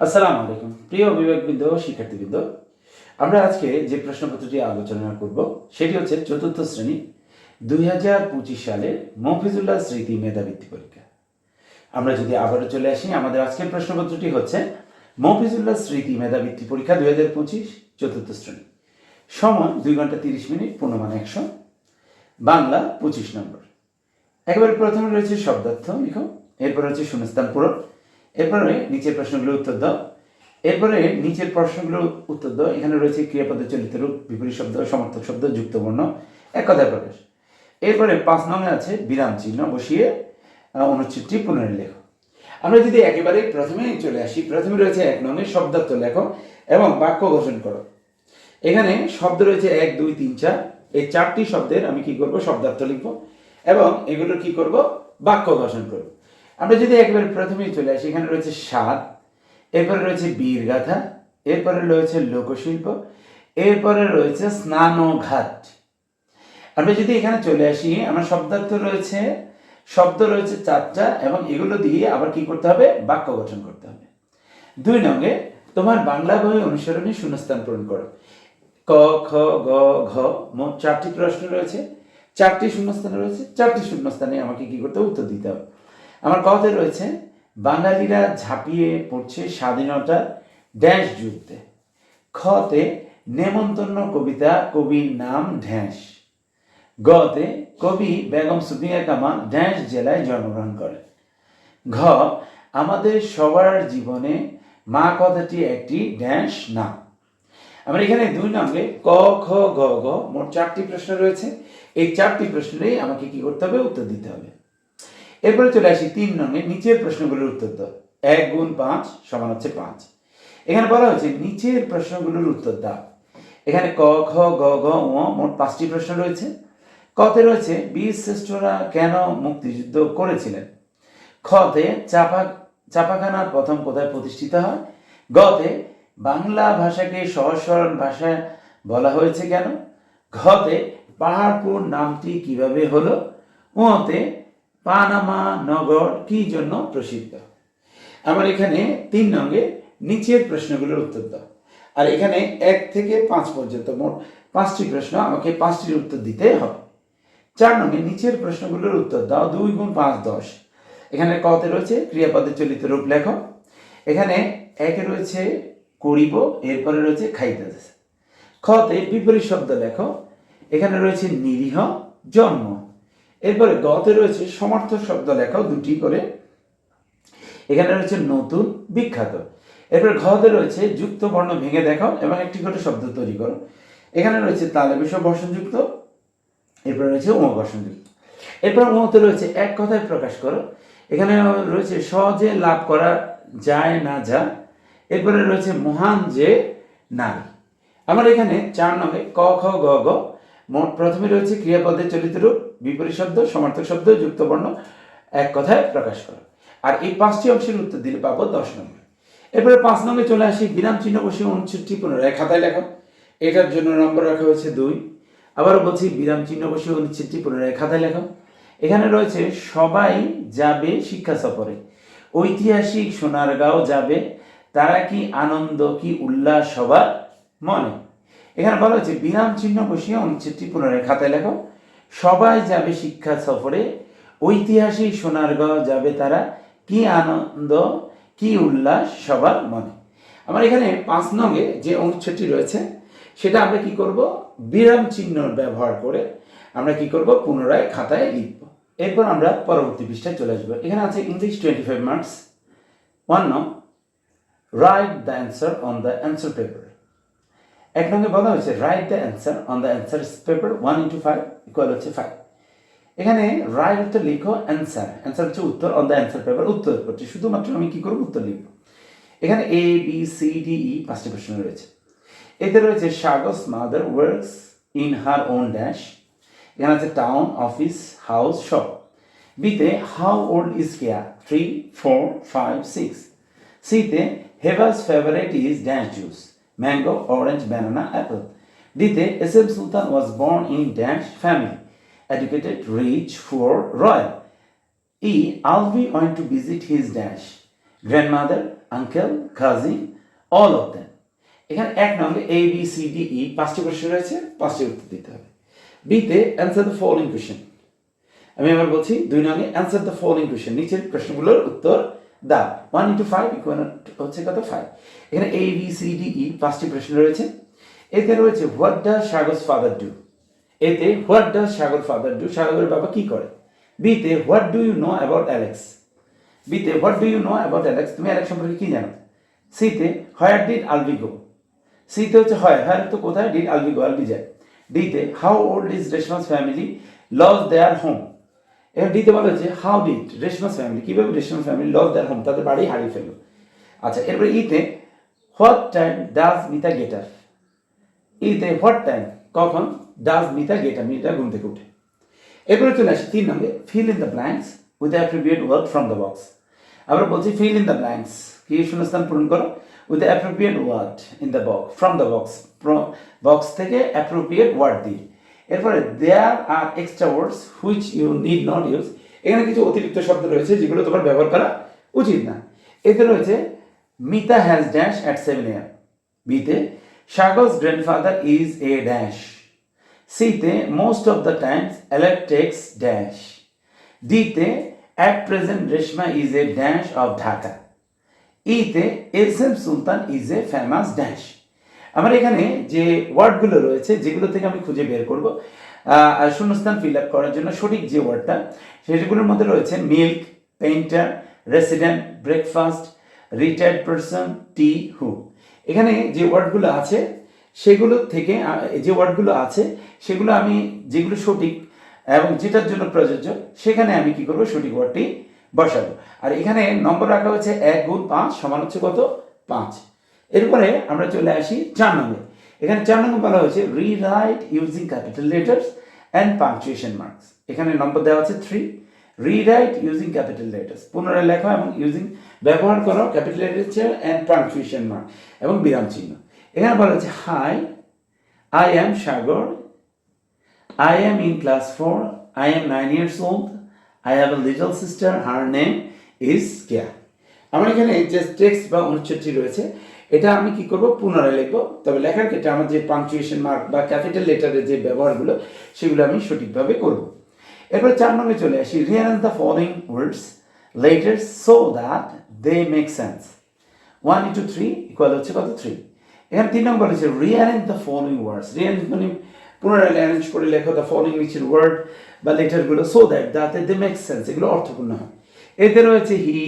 আসসালামু আলাইকুম। প্রিয় ও শিক্ষার্থীবৃন্দ, আমরা আজকে যে প্রশ্নপত্রটি আলোচনা করব, সেটি হচ্ছে চতুর্থ শ্রেণি, দুই হাজার পঁচিশ সালের মফিজুল্লাহ স্মৃতি মেধাবৃত্তি পরীক্ষা। আমরা যদি আবারও চলে আসি, আমাদের আজকের প্রশ্নপত্রটি হচ্ছে মফিজুল্লাহ স্মৃতি মেধাবৃত্তি পরীক্ষা দুই হাজার পঁচিশ, চতুর্থ শ্রেণি। সময় দুই ঘণ্টা তিরিশ মিনিট, পূর্ণমান একশো। বাংলা পঁচিশ নম্বর। একেবারে প্রথমে রয়েছে শব্দার্থ, লিখো। এরপর হচ্ছে শূন্যস্থান পূরণ। এরপরে নিচের প্রশ্নগুলো উত্তর দাও। এরপরে নিচের প্রশ্নগুলো উত্তর দাও। এখানে রয়েছে ক্রিয়াপদের চলিত রূপ, বিপরীত শব্দ, সমর্থক শব্দ, যুক্ত বর্ণ, এক কথায় প্রকাশ। এরপরে পাঁচ নঙে আছে বিরাম চিহ্ন, বসিয়ে অনুচ্ছেদটি পুনরায় লেখো। আমরা যদি একেবারে প্রথমেই চলে আসি, প্রথমে রয়েছে এক নঙে শব্দার্থ লেখো এবং বাক্য গঠন করো। এখানে শব্দ রয়েছে এক, দুই, তিন, চার। এই চারটি শব্দের আমি কি করব? শব্দার্থ লিখব এবং এগুলো কি করব? বাক্য গঠন করব। আমরা যদি একেবারে প্রথমেই চলে আসি, এখানে রয়েছে স্বাদ এরপরে রয়েছে বীরগাথা, এরপরে রয়েছে লোকশিল্প, এরপরে রয়েছে স্নানঘাট। আমরা যদি এখানে চলে আসি, আমার শব্দার্থ রয়েছে, শব্দ রয়েছে চারটা, এবং এগুলো দিয়ে আবার কি করতে হবে? বাক্য গঠন করতে হবে। দুই নঙ্গে, তোমার বাংলা বই অনুসরণে শূন্যস্থান পূরণ করো। ক, খ, গ, ঘ, মোট চারটি প্রশ্ন রয়েছে। চারটি শূন্যস্থান রয়েছে, চারটি শূন্যস্থানে আমাকে কি করতে হবে? উত্তর দিতে হবে। আমার কথাতে রয়েছে, বাঙালিরা ঝাঁপিয়ে পড়ছে স্বাধীনতার ড্যাশ যুদ্ধে। খতে নেমন্তন্ন কবিতা, কবির নাম ঢ্যাঁস গতে কবি বেগম সুফিয়া কামাল ড্যাশ জেলায় জন্মগ্রহণ করেন। ঘ, আমাদের সবার জীবনে মা কথাটি একটি ড্যাশ নাম। আমরা এখানে দুই নম্বরে ক, খ, গ ঘ মোট চারটি প্রশ্ন রয়েছে। এই চারটি প্রশ্নেরই আমাকে কি করতে হবে? উত্তর দিতে হবে। এরপরে চলে আসি তিন নঙ্গে নিচের প্রশ্নগুলোর উত্তর দাও। এক গুণ পাঁচ সমান হচ্ছে পাঁচ। এখানে বলা হয়েছে নিচের প্রশ্নগুলোর উত্তর দাও। এখানে ক খ গ ঘ মোট পাঁচটি প্রশ্ন রয়েছে। কতে রয়েছে, বীর শ্রেষ্ঠরা কেন মুক্তিযুদ্ধ করেছিলেন? খতে চাপা চাপাখানা প্রথম কোথায় প্রতিষ্ঠিত হয়? গতে বাংলা ভাষাকে সহজ সরল ভাষায় বলা হয়েছে কেন? ঘতে পাহাড়পুর নামটি কীভাবে হলো? ওতে পানামা নগর কি জন্য প্রসিদ্ধ? আমার এখানে তিন নঙ্গে নিচের প্রশ্নগুলোর উত্তর দাও। আর এখানে এক থেকে পাঁচ পর্যন্ত মোট পাঁচটি প্রশ্ন, আমাকে পাঁচটির উত্তর দিতে হবে। চার নঙ্গে নিচের প্রশ্নগুলোর উত্তর দাও, দুই গুণ পাঁচ, দশ। এখানে কতে রয়েছে? ক্রিয়াপদের চলিত রূপ লেখো। এখানে একে রয়েছে করিব, এরপরে রয়েছে খাইতেছে। খতে বিপরীত শব্দ লেখো। এখানে রয়েছে নিরীহ, জন্ম। এরপরে গতে রয়েছে সমর্থক শব্দ লেখাও দুটি করে। এখানে রয়েছে নতুন বিখ্যাত। এরপরে ঘতে রয়েছে যুক্ত বর্ণ ভেঙে দেখাও এবং একটি করে শব্দ তৈরি করো। এখানে রয়েছে তালে বিষয় বর্ষণযুক্ত, এরপর রয়েছে উমবর্ষণযুক্ত এরপর উমতে রয়েছে এক কথায় প্রকাশ করো। এখানে রয়েছে সহজে লাভ করা যায় না যা। এরপরে রয়েছে মহান যে নারী। আমার এখানে চার নঙ্গে ক, খ, গ গ, মোট প্রথমে রয়েছে ক্রিয়াপদের চলিত রূপ বিপরীত শব্দ, সমার্থক শব্দ, যুক্ত বর্ণ এক কথায় প্রকাশ করো। আর এই পাঁচটি অংশের উত্তর দিলে পাবো দশ নম্বর। এরপরে পাঁচ নম্বরে চলে আসি, বিরাম চিহ্ন বসে অনুচ্ছেদটি পুনরায় খাতায় লেখো। এটার জন্য নম্বর রাখা হয়েছে দুই। আবারও বলছি, বিরাম চিহ্ন বসে অনুচ্ছেদটি পুনরায় খাতায় লেখো। এখানে রয়েছে, সবাই যাবে শিক্ষা সফরে। ঐতিহাসিক সোনারগাঁও যাবে, তারা কি আনন্দ, কি উল্লাস সবার মনে? এখানে বলা হচ্ছে বিরাম চিহ্ন বসিয়ে অনুচ্ছেদটি পুনরায় খাতায় লেখো। সবাই যাবে শিক্ষা সফরে ঐতিহাসিক সোনারগাঁও যাবে তারা। কি আনন্দ, কি উল্লাস সবার মনে। আমার এখানে পাঁচ নঙ্গে যে অনুচ্ছেদটি রয়েছে, সেটা আমরা কি করব? বিরাম চিহ্ন ব্যবহার করে আমরা কি করব? পুনরায় খাতায় লিখব। এরপর আমরা পরবর্তী পৃষ্ঠায় চলে আসব। এখানে আছে English twenty five marks one নং write the answer on the answer paper এক নঙ্গে বলা হয়েছে write the answer on the answer paper one into five equal হচ্ছে ফাইভ এখানে রাইট উত্তর লিখো অ্যান্সার অ্যান্সার হচ্ছে উত্তর অন দ্য অ্যান্সার পেপার উত্তর করছি। শুধুমাত্র আমি কি করব? উত্তর লিখব। এখানে A B C D E পাঁচটি প্রশ্ন রয়েছে। এতে রয়েছে Sagar's mother works in her own dash. এখানে আছে টাউন, অফিস, হাউস, শপ। বিতে how old is Keya three, four, five, six. সিতে Heba's favourite is dash juice. Orange banana apple ডিতে S M Sultan was born in dash family educated, rich, poor, royal. E. Alvi went to visit his dash. Grandmother, uncle cousin all of them এখানে এক নম্বরে A B C D E পাঁচটি প্রশ্ন রয়েছে পাঁচটি উত্তর দিতে হবে বিতে অ্যান্সার দ্য ফলোইং কোয়েশ্চেন আমি আবার বলছি দুই নঙ্গে অ্যান্সার দ্য ফলোইং কোয়েশ্চেন নিচের প্রশ্নগুলোর উত্তর দাও ওয়ান ইন্টু ফাইভ ইকুয়াল হচ্ছে কত? ফাইভ এখানে A B C D E পাঁচটি প্রশ্ন রয়েছে। এতে রয়েছে what does Sagar's father do এতে what does Sagar father do সাগরের বাবা কি করে? বিতে what do you know about Alex বিতে what do you know about Alex তুমি অ্যালেক্স সম্পর্কে কি জানো? সিতে হোয়ার ডিড আলবি গো সিতে হচ্ছে হয় হয় তো কোথায়? ডিড আলবি গো আলবি যায়। ডিতে how old is Reshma's family lose their home এবার ডিতে বলা হচ্ছে হাউ ডিড রেশমাস ফ্যামিলি কীভাবে Reshma's family lose their home তাদের বাড়ি হারিয়ে ফেলল। আচ্ছা এরপরে ইতে what time does Mita get up ইতে হোয়াট টাইম কখন does Mita get up Mita ঘুম থেকে উঠে। এরপরে চলে আসি তিন নম্বরে fill in the blanks with appropriate word from the box আমরা বলছি ফিল ইন দ্য ব্ল্যাঙ্কস কি শূন্যস্থান পূরণ করো? With appropriate word in the box from the box box থেকে অ্যাপ্রোপ্রিয়েট ওয়ার্ড দিয়ে। এরপরে there are extra words which you need not use এখানে কিছু অতিরিক্ত শব্দ রয়েছে যেগুলো তোমার ব্যবহার করা উচিত না। এতে রয়েছে Mita has dash at seven M বিতে Sagar's grandfather is a dash সিতে most of the times takes dash ডিতে at present Reshma is a dash of Dhaka ইতে S M Sultan is a famous dash আমার এখানে যে ওয়ার্ডগুলো রয়েছে, যেগুলো থেকে আমি খুঁজে বের করব শূন্যস্থান ফিল আপ করার জন্য সঠিক যে ওয়ার্ডটা, সেগুলোর মধ্যে রয়েছে milk painter resident breakfast retired person tea who এখানে যে ওয়ার্ডগুলো আছে, সেগুলো থেকে যে ওয়ার্ডগুলো আছে, সেগুলো আমি, যেগুলো সঠিক এবং যেটার জন্য প্রযোজ্য, সেখানে আমি কি করব? সঠিক ওয়ার্ডটি বসাবো। আর এখানে নম্বর রাখা হয়েছে এক গুণ পাঁচ সমান হচ্ছে কত? পাঁচ। এরপরে আমরা চলে আসি চার নম্বরে এখানে চার নম্বর বলা হয়েছে rewrite using capital letters and punctuation marks এখানে নম্বর দেওয়া আছে three rewrite using capital letters পুনরায় লেখা এবং ইউজিং ব্যবহার করো capital letter and punctuation mark এবং বিরাম চিহ্ন এখানে বলা হচ্ছে hi I am Sagar I am in class 4. I am 9 years old. I have a little sister. Her name is Kia. আমার এখানে যে টেক্সট বা অনুচ্ছেদটি রয়েছে এটা আমি কি করব? পুনরায় লিখব। তবে লেখার ক্ষেত্রে আমার যে পাংচুয়েশন মার্ক বা ক্যাপিটাল লেটারের যে ব্যবহারগুলো, সেগুলো আমি সঠিকভাবে করব। এরপর চার নম্বরে চলে আসি। Rearrange the following words letter so that they make sense one into three equal হচ্ছে কত? থ্রি এখানে তিন নম্বর হচ্ছে rearrange the following words rearrange মানে পুনরায় অ্যারেঞ্জ করে লেখো দ্য ফলোইং নিচের ওয়ার্ড বা লেটারগুলো so that that they make sense এগুলো অর্থপূর্ণ হয়। এতে রয়েছে he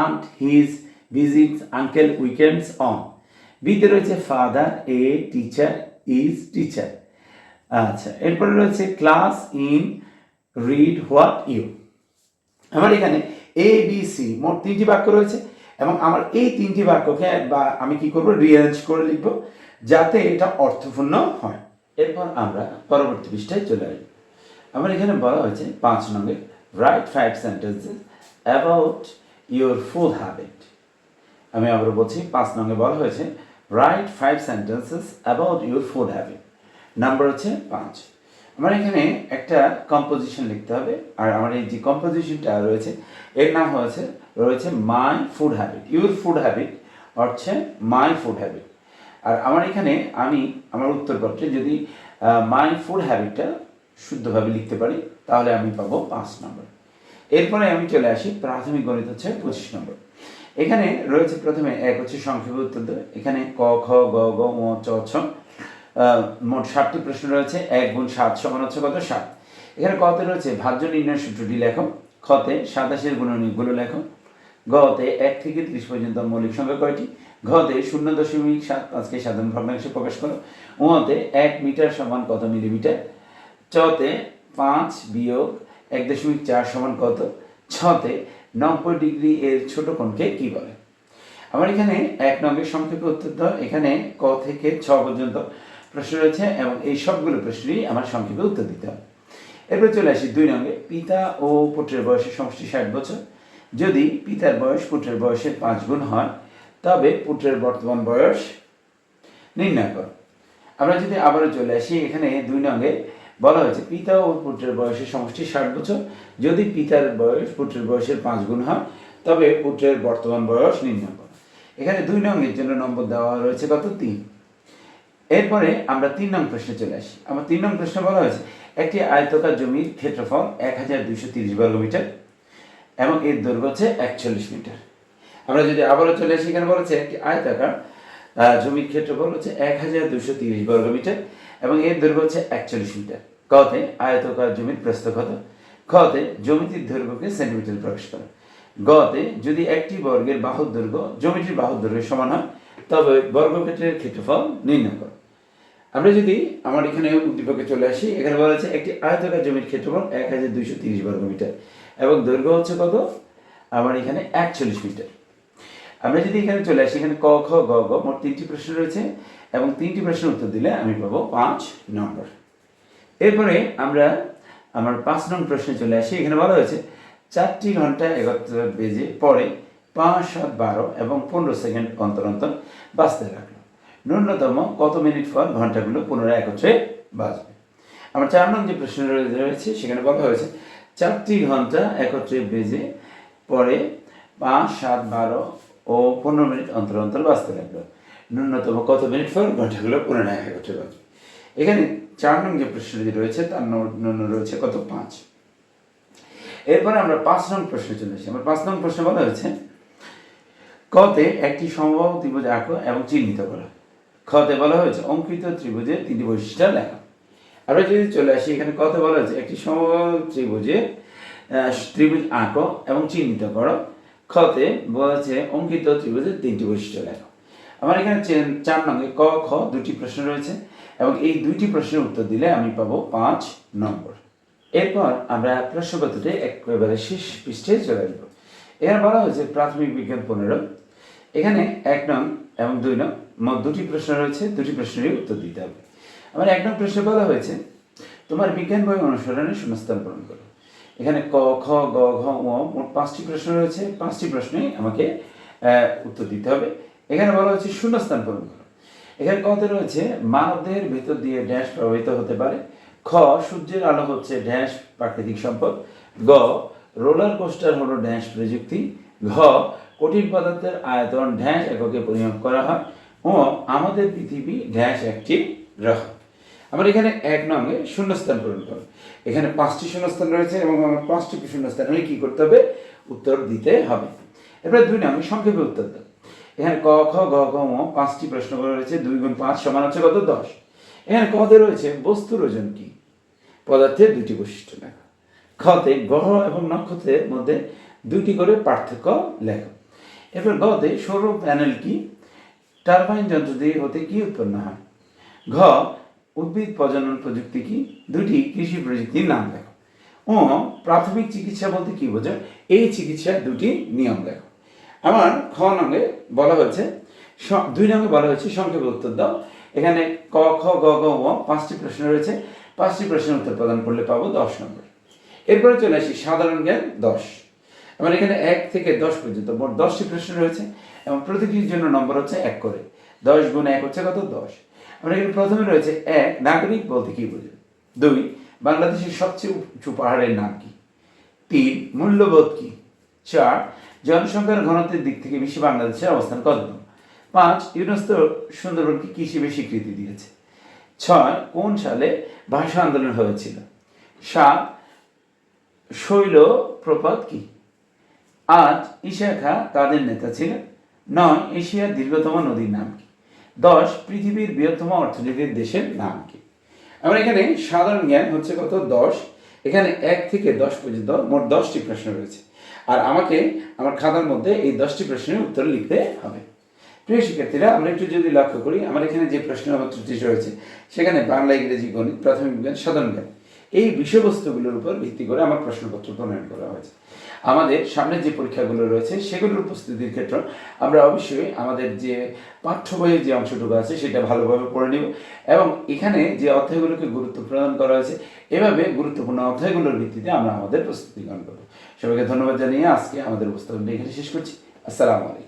aunt his visit uncle weekends on বিতে রয়েছে father a teacher is teacher আচ্ছা এরপরে রয়েছে class in read what you আমার এখানে এ বি সি মোট তিনটি বাক্য রয়েছে এবং আমার এই তিনটি বাক্যকে বা আমি কি করব রিয়ারেঞ্জ করে লিখব যাতে এটা অর্থপূর্ণ হয়। এরপর আমরা পরবর্তী পৃষ্ঠায় চলে আসব। আমার এখানে বলা হয়েছে পাঁচ নম্বর write five sentences about your full habit আমি আবার বলছি, পাঁচ নম্বরে বলা হয়েছে write five sentences about your food habit number হচ্ছে পাঁচ। আমার এখানে একটা কম্পোজিশন লিখতে হবে, আর আমার এই যে কম্পোজিশনটা রয়েছে, এর নাম হয়েছে, রয়েছে my food habit your food habit হচ্ছে মাই ফুড হ্যাবিট আর আমার এখানে আমি আমার উত্তরপত্রে যদি মাই ফুড হ্যাবিটটা শুদ্ধভাবে লিখতে পারি, তাহলে আমি পাবো পাঁচ নম্বর এরপরে আমি চলে আসি, প্রাথমিক গণিত হচ্ছে পঁচিশ নম্বর এখানে রয়েছে প্রথমে এক হচ্ছে সংক্ষেপে উত্তর দেবে এখানে ক, খ, গ গ, ম, চ, ছ মোট ষাটটি প্রশ্ন রয়েছে। এক গুণ সাত সমান হচ্ছে কত? সাত। এখানে কতে রয়েছে ভাজ্য নির্ণয় সূত্রটি লেখো। খতে সাতাশের গুণনীয়গুলো লেখো। গতে এক থেকে ত্রিশ পর্যন্ত মৌলিক সংখ্যা কয়টি? ঘতে শূন্য দশমিক সাত পাঁচকে সাধারণ ভগ্নাংশে প্রকাশ করো। উঁতে এক মিটার সমান কত মিলিমিটার? চতে পাঁচ বিয়োগ এক দশমিক চার সমান কত? ছতে নব্বই ডিগ্রি এর ছোট কোণকে কি বলে? আমার এখানে এক নম্বরের সংক্ষেপে উত্তর দাও। এখানে ক থেকে ছ পর্যন্ত প্রশ্ন রয়েছে এবং এই সবগুলো প্রশ্নই আমার সংক্ষেপে উত্তর দিতে হবে। এরপর চলে আসি দুই নম্বরে। পিতা ও পুত্রের বয়সের সমষ্টি ষাট বছর। যদি পিতার বয়স পুত্রের বয়সের পাঁচ গুণ হয়, তবে পুত্রের বর্তমান বয়স নির্ণয় করো। আমরা যদি আবারও চলে আসি, এখানে দুই নঙ্গে বলা হয়েছে, পিতা ও পুত্রের বয়সের সমষ্টি ষাট বছর। যদি পিতার বয়স পুত্রের বয়সের পাঁচ গুণ হয়, তবে পুত্রের বর্তমান বয়স নির্ণয় এখানে দুই নংয়ের জন্য নম্বর দেওয়া রয়েছে কত? তিন। এরপরে আমরা তিন নং প্রশ্নে চলে আসি। আমার তিন নং প্রশ্নে বলা হয়েছে, একটি আয়তকার জমির ক্ষেত্রফল এক হাজার দুইশো তিরিশ বর্গ মিটার এবং এর দৈর্ঘ্য হচ্ছে একচল্লিশ মিটার। আমরা যদি আবারও চলে আসি, এখানে বলেছে একটি আয়তাকার জমির ক্ষেত্রফল হচ্ছে এক হাজার দুশো তিরিশ বর্গ মিটার এবং এর দৈর্ঘ্য হচ্ছে একচল্লিশ মিটার। কতে আয়তকার জমির প্রস্থ কত খতে জমিটির দৈর্ঘ্যকে সেন্টিমিটার প্রকাশ করে। গতে যদি একটি বর্গের বাহুর দৈর্ঘ্য জমিটির বাহুর দৈর্ঘ্যের সমান হয়, তবে বর্গক্ষেত্রের ক্ষেত্রফল নির্ণয় করো। আমরা যদি আমার এখানে উদ্দীপকে চলে আসি, এখানে বলা হচ্ছে একটি আয়তকার জমির ক্ষেত্রফল এক হাজার দুইশো তিরিশ বর্গ মিটার এবং দৈর্ঘ্য হচ্ছে কত? আমার এখানে একচল্লিশ মিটার। আমরা যদি এখানে চলে আসি, এখানে ক, খ, গ গ, মোট তিনটি প্রশ্ন রয়েছে, এবং তিনটি প্রশ্নের উত্তর দিলে আমি পাবো পাঁচ নম্বর। এরপরে আমরা আমার পাঁচ নং প্রশ্নে চলে আসি। এখানে বলা হয়েছে, চারটি ঘণ্টা একাত্তর বেজে পরে পাঁচ, সাত, বারো এবং পনেরো সেকেন্ড অন্তর অন্তর বাঁচতে রাখল। ন্যূনতম কত মিনিট পর ঘন্টাগুলো পুনরায় একত্রে বাজবে আমার চার নং যে প্রশ্ন রয়েছে, সেখানে বলা হয়েছে, চারটি ঘণ্টা একত্রে বেজে পরে পাঁচ, সাত, বারো ও পনেরো মিনিট অন্তর অন্তর বাঁচতে লাগল ন্যূনতম কত মিনিট পর ঘন্টাগুলো পুনরায় একত্রে বাজবে এখানে চার নং যে প্রশ্নটি রয়েছে, তার নন্য রয়েছে কত? পাঁচ। এরপরে আমরা পাঁচ নং প্রশ্নে চলে আসি। আমার পাঁচ নং প্রশ্নে বলা হয়েছে, কতে একটি সমবাহু ত্রিভুজ আঁকো এবং চিহ্নিত করো। খতে বলা হয়েছে অঙ্কিত ত্রিভুজের তিনটি বৈশিষ্ট্য লেখা। আমরা যদি চলে আসি, এখানে কতে বলা হয়েছে একটি সমবাহু ত্রিভুজে ত্রিভুজ আঁকো এবং চিহ্নিত করো। খতে বলেছে অঙ্কিত ত্রিভুজের তিনটি বৈশিষ্ট্য লেখো। আমার এখানে চার নঙ্গে ক, খ দুটি প্রশ্ন রয়েছে। এবং এই দুইটি প্রশ্নের উত্তর দিলে আমি পাবো পাঁচ নম্বর। এরপর আমরা প্রশ্নপত্রটি একেবারে শেষ পৃষ্ঠে চলে আসব। এখানে বলা হয়েছে প্রাথমিক বিজ্ঞান পনেরো। এখানে এক নং এবং দুই নং মোট দুটি প্রশ্ন রয়েছে, দুটি প্রশ্নেরই উত্তর দিতে হবে। আমার এক নং প্রশ্নে বলা হয়েছে, তোমার বিজ্ঞান বই অনুসরণে শূন্যস্থান পূরণ করো। এখানে ক, খ, গ, ঘ ও মোট পাঁচটি প্রশ্ন রয়েছে, পাঁচটি প্রশ্নেই আমাকে উত্তর দিতে হবে। এখানে বলা হচ্ছে শূন্যস্থান পূরণ করো। এখানে কথা রয়েছে, মানবদেহের ভেতর দিয়ে ড্যাশ প্রবাহিত হতে পারে। খ, সূর্যের আলো হচ্ছে ড্যাশ প্রাকৃতিক সম্পদ। গ, রোলার কোস্টার হলো ড্যাশ প্রযুক্তি। ঘ, কঠিন পদার্থের আয়তন ড্যাশ এককে পরিমাপ করা হয়। ও, আমাদের পৃথিবী ড্যাশ একটি গ্রহ। আমার এখানে এক নঙ্গে শূন্যস্থান পূরণ করো এখানে পাঁচটি শূন্যস্থান রয়েছে এবং আমার পাঁচটি শূন্যস্থান হলে কি করতে হবে? উত্তর দিতে হবে। এরপরে দুই নঙ্গে সংক্ষেপে উত্তর দাও। এখানে ক, খ, গ ঘ ম পাঁচটি প্রশ্ন করা রয়েছে, দুই গুণ পাঁচ সমান হচ্ছে কত? দশ। এখানে কতে রয়েছে বস্তুর ওজন কি? পদার্থের দুটি বৈশিষ্ট্য লেখা। খতে গ্রহ এবং নক্ষত্রের মধ্যে দুইটি করে পার্থক্য লেখো। এরপর গতে সৌর প্যানেল কি? টারবাইন যন্ত্র দিয়ে হতে কি উৎপন্ন হয়? ঘ, উদ্ভিদ প্রজনন প্রযুক্তি কি? দুটি কৃষি প্রযুক্তির নাম লেখো। ও প্রাথমিক চিকিৎসা বলতে কি বোঝায়? এই চিকিৎসার দুটি নিয়ম লেখো। আমার খ নঙ্গে বলা হয়েছে। দুই নঙ্গে বলা হয়েছে, সংক্ষেপে উত্তর দাও। এখানে ক, খ, গ গ পাঁচটি প্রশ্ন রয়েছে। পাঁচটি প্রশ্নের উত্তর প্রদান করলে পাবো দশ নম্বর। এরপরে চলে আসি, সাধারণ জ্ঞান দশ। আমার এখানে এক থেকে দশ পর্যন্ত মোট দশটি প্রশ্ন রয়েছে এবং প্রতিটির জন্য নম্বর হচ্ছে এক করে। দশ গুণ এক হচ্ছে কত? দশ। আমার এখানে প্রথমে রয়েছে এক, নাগরিক বলতে কি বোঝো দুই, বাংলাদেশের সবচেয়ে উঁচু পাহাড়ের নাম কি? তিন, মূল্যবোধ কি? চার জনসংখ্যার ঘনত্বের দিক থেকে বিশ্বে বাংলাদেশের অবস্থান কত পাঁচ, ইউনেস্কো সুন্দরবনকে কি হিসেবে স্বীকৃতি দিয়েছে? ছয়, কোন সালে ভাষা আন্দোলন হয়েছিল? সাত, শৈল প্রপাত কি? আজ ইশাখা তাদের নেতা ছিলেন নয়, এশিয়ার দীর্ঘতম নদীর নাম কি? দশ, পৃথিবীর বৃহত্তম অর্থনীতির দেশের নাম কি? আমার এখানে সাধারণ জ্ঞান হচ্ছে কত? দশ। এখানে এক থেকে দশ পর্যন্ত মোট দশটি প্রশ্ন রয়েছে। আর আমাকে আমার খাতার মধ্যে এই দশটি প্রশ্নের উত্তর লিখতে হবে। প্রিয় শিক্ষার্থীরা, আমরা একটু যদি লক্ষ্য করি, আমার এখানে যে প্রশ্নপত্রটি রয়েছে, সেখানে বাংলা, ইংরেজি, গণিত, প্রাথমিক বিজ্ঞান, সাধারণ জ্ঞান, এই বিষয়বস্তুগুলোর উপর ভিত্তি করে আমার প্রশ্নপত্র প্রণয়ন করা হয়েছে। আমাদের সামনে যে পরীক্ষাগুলো রয়েছে, সেগুলোর প্রস্তুতির ক্ষেত্রে আমরা অবশ্যই আমাদের যে পাঠ্য বইয়ের যে অংশটুকু আছে, সেটা ভালোভাবে পড়ে নিব এবং এখানে যে অধ্যায়গুলোকে গুরুত্ব প্রদান করা হয়েছে, এভাবে গুরুত্বপূর্ণ অধ্যায়গুলোর ভিত্তিতে আমরা আমাদের প্রস্তুতি গ্রহণ করব। সবাইকে ধন্যবাদ জানিয়ে আজকে আমাদের উপস্থাপনটা এখানে শেষ করছি। আসসালামু আলাইকুম।